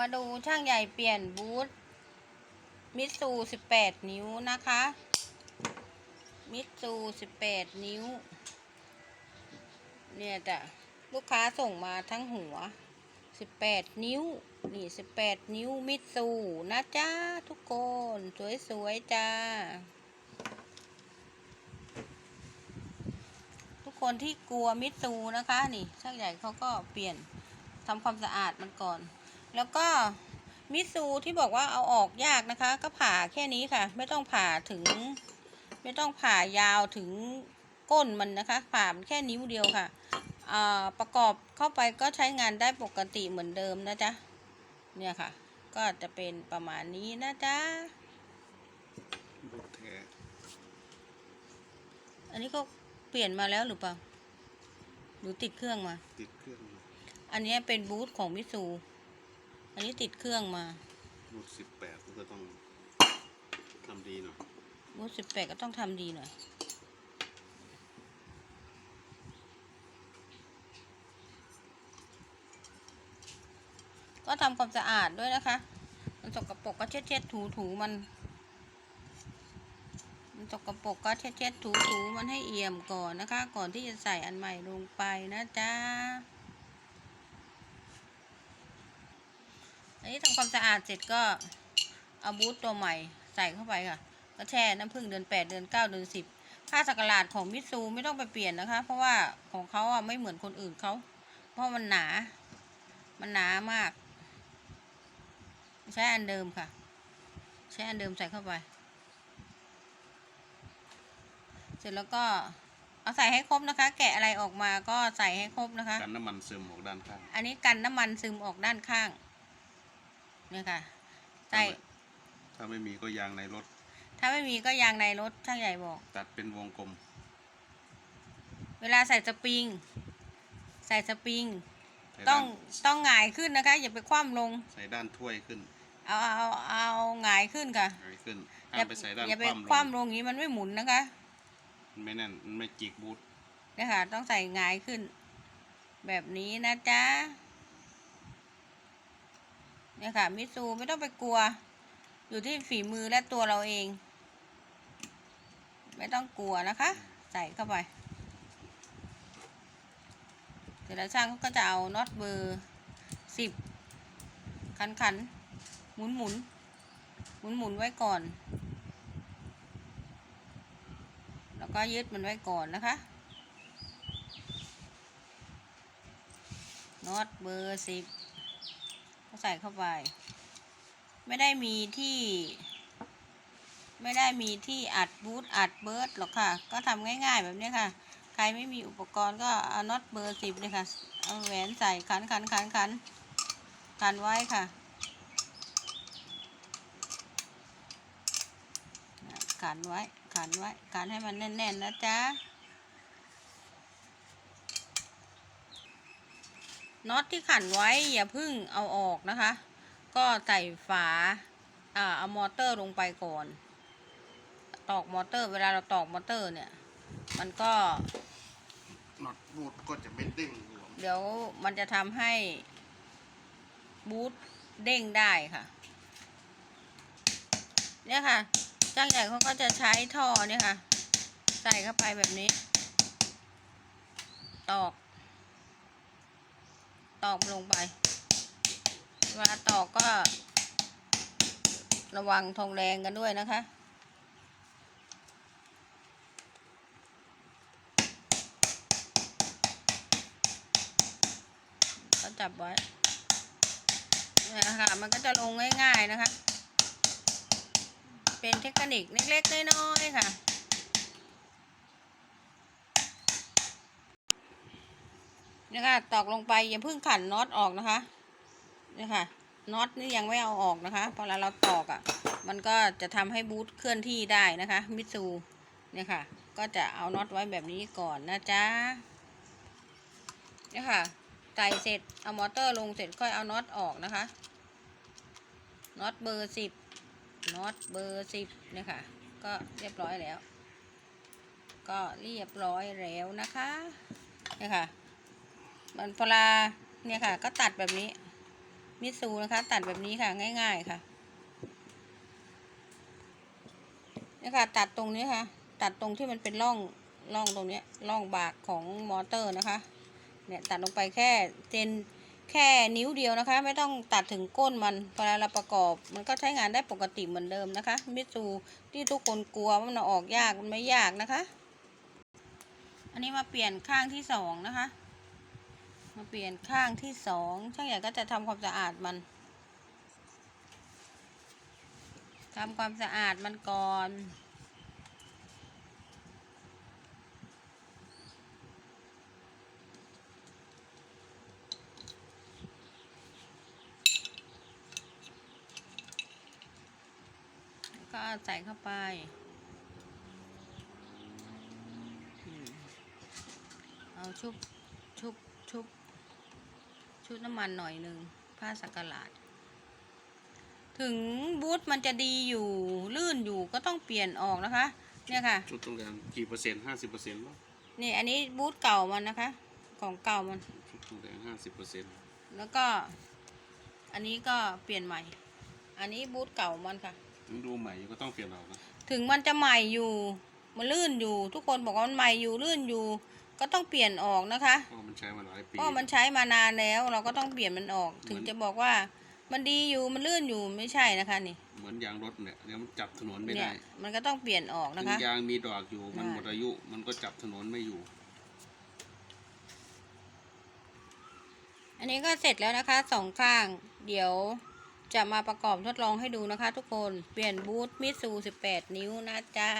มาดูช่างใหญ่เปลี่ยนบูทมิตซู18 นิ้วนะคะ มิตซู18 นิ้ว เนี่ยจ้ะลูกค้าส่งมาทั้งหัว 18 นิ้ว นี่ 18 นิ้วมิตซูนะจ้าทุกคน สวยๆจ้า ทุกคนที่กลัวมิตซูนะคะ นี่ช่างใหญ่เขาก็เปลี่ยนทำความสะอาดมันก่อน แล้วก็มิตซูที่บอกว่าเอาออกยากนะคะ ก็ผ่าแค่นี้ค่ะ ไม่ต้องผ่าถึง ไม่ต้องผ่ายาวถึงก้นมันนะคะ ผ่ามันแค่นิ้วเดียวค่ะอ่าประกอบเข้าไปก็ใช้งานได้ปกติเหมือนเดิมนะจ๊ะเนี่ยค่ะ ก็จะเป็นประมาณนี้นะจ๊ะบูทแท้อันนี้ก็เปลี่ยนมาแล้วหรือเปล่าหรือติดเครื่องมา ติดเครื่อง อันนี้เป็นบูธของมิตซู อันนี้ติดเครื่องมาบูทสิบแปดก็ต้องทำดีหน่อยบูธสิบแปดก็ต้องทำดีหน่อย ก็ทำความสะอาดด้วยนะคะ มันสกปรกก็เช็ดเช็ดถูถูๆมัน มันสกปรกก็เช็ดเช็ดถูถูๆมันให้เอี่ยมก่อนนะคะ ก่อนที่จะใส่อันใหม่ลงไปนะจ๊ะ นนี้ทำความสะอาดเสร็จก็เอาบูทตัวใหม่ใส่เข้าไปค่ะ ก็แช่น้ำผึ้งเดือนแปดเดือนเก้าเดือนสิบค่าสักหลาดของมิตซูไม่ต้องไปเปลี่ยนนะคะ เพราะว่าของเขาอะไม่เหมือนคนอื่นเขา เพราะมันหนา มันหนามาก ใช้อันเดิมค่ะ ใช้อันเดิมใส่เข้าไป เสร็จแล้วก็เอาใส่ให้ครบนะคะ แกะอะไรออกมาก็ใส่ให้ครบนะคะ กันน้ำมันซึมออกด้านข้าง อันนี้กันน้ำมันซึมออกด้านข้าง เนี่ยค่ะใส่ถ้าไม่มีก็ยางในรถ ถ้าไม่มีก็ยางในรถช่างใหญ่บอก ตัดเป็นวงกลม เวลาใส่สปริง ใส่สปริงใส่ต้ด้าองนต้องหงายขึ้นนะคะ อย่าไปคว่ำลง ใส่ด้านถ้วยขึ้น เอาเอาเอาหงายขึ้นค่ะหงายขึ้นอห้าย่ามไปใส่ด้านอย่าไปคว่ำลคว่ำงลงอย่างนี้มันไม่หมุนนะคะมันไม่แน่นมันไม่จิกบูทเนี่ยค่ะต้องใส่หงายขึ้น แบบนี้นะจ๊ะ เนี่ยค่ะ มิซูไม่ต้องไปกลัว อยู่ที่ฝีมือและตัวเราเอง ไม่ต้องกลัวนะคะ ใส่เข้าไปเสร็จแล้วช่างเขาก็จะเอาน็อตเบอร์สิบขันขันหมุนหมุนหมุนหมุนไว้ก่อน แล้วก็ยึดมันไว้ก่อนนะคะน็อตเบอร์สิบ ก็ใส่เข้าไป ไม่ได้มีที่ ไม่ได้มีที่อัดบูทอัดเบิร์ดหรอกค่ะ ก็ทำง่ายๆแบบนี้ค่ะ ใครไม่มีอุปกรณ์ก็เอาน็อตเบอร์สิบเลยค่ะ เอาแหวนใส่ขันขันขันขันขันไว้ค่ะขันไว้ขันไว้ขันให้มันแน่นๆนะจ๊ะ น็อตที่ขันไว้อย่าเพึ่งเอาออกนะคะ ก็ใส่ฝาอ่าเอามอเตอร์ลงไปก่อน ตอกมอเตอร์ เวลาเราตอกมอเตอร์เนี่ย มันก็น็อตบูทก็จะไม่เด้งหลวมเดี๋ยวมันจะทำให้บูทเด้งได้ค่ะ เนี่ยค่ะช่างใหญ่เขาก็จะใช้ท่อเนี่ยค่ะ ใส่เข้าไปแบบนี้ ตอก ตอกลงไป เวลาตอกก็ ระวังทองแดงกันด้วยนะคะก็จับไว้เนี่ยค่ะมันก็จะลงง่าย ๆ นะคะ เป็นเทคนิคเล็กๆน้อยๆค่ะ นี่ยค่ะตอกลงไปอย่าเพิ่งขันน็อตออกนะคะเนี่ยค่ะน็อตนี่ยังไม่เอาออกนะคะพอเราเราตอกอะ่ะ มันก็จะทำให้บูทเคลื่อนที่ได้นะคะมิซูเนี่ยค่ะ ก็จะเอาน็อตไว้แบบนี้ก่อนนะจ๊ะเนี่ยค่ะใส่เสร็จเอามอเตอร์ลงเสร็จค่อยเอาน็อตออกนะคะน็อตเบอร์สิบน็อตเบอร์สิบเนี่ยค่ะ ก็เรียบร้อยแล้ว ก็เรียบร้อยแล้วนะคะเนี่ยค่ะ มันพลาเนี่ยค่ะ ก็ตัดแบบนี้ มิตซูนะคะ ตัดแบบนี้ค่ะ ง่าย ๆค่ะนี่ค่ะ ตัดตรงนี้ค่ะ ตัดตรงที่มันเป็นร่องร่องตรงนี้ร่องบากของมอเตอร์นะคะ เนี่ยตัดลงไปแค่เจนแค่นิ้วเดียวนะคะ ไม่ต้องตัดถึงก้นมันเวลาเราประกอบมันก็ใช้งานได้ปกติเหมือนเดิมนะคะมิตซูที่ทุกคนกลัวว่ามันออกยากมันไม่ยากนะคะ อันนี้มาเปลี่ยนข้างที่สองนะคะ มาเปลี่ยนข้างที่สองช่างใหญ่ก็จะทำความสะอาดมันทำความสะอาดมันก่อนก็ใส่เข้าไปเอาชุบชุบ ชุบชุบน้ำมันหน่อยหนึ่งผ้าสักหลาด ถึงบูทมันจะดีอยู่ลื่นอยู่ก็ต้องเปลี่ยนออกนะคะ เนี่ยค่ะ ชุดต้องการกี่เปอร์เซ็นต์ห้าสิบเปอร์เซ็นต์ป่ะนี่อันนี้บูทเก่ามันนะคะ ของเก่ามันชุดต้องการห้าสิบเปอร์เซ็นต์แล้วก็อันนี้ก็เปลี่ยนใหม่ อันนี้บูทเก่ามันค่ะ ถึงดูใหม่ก็ต้องเปลี่ยนเอานะ ถึงมันจะใหม่อยู่ มันลื่นอยู่ ทุกคนบอกว่ามันใหม่อยู่ลื่นอยู่ ก็ต้องเปลี่ยนออกนะคะเพราะมันใช้มาหลายปีเพราะมันใช้มานานแล้ว เราก็ต้องเปลี่ยนมันออก ถึงมันจะบอกว่ามันดีอยู่มันลื่นอยู่ไม่ใช่นะคะนี่ เหมือนยางรถเนี่ยเดี๋ยวมันจับถนนไม่เนี่ได้ยมันก็ต้องเปลี่ยนออกถึนะงคะยางมีดอกอยู่มันได้หมดอายุ มันก็จับถนนไม่อยู่ อันนี้ก็เสร็จแล้วนะคะสองข้าง เดี๋ยวจะมาประกอบทดลองให้ดูนะคะ ทุกคนเปลี่ยนบูทมิสู18 นิ้วนะจ๊ะ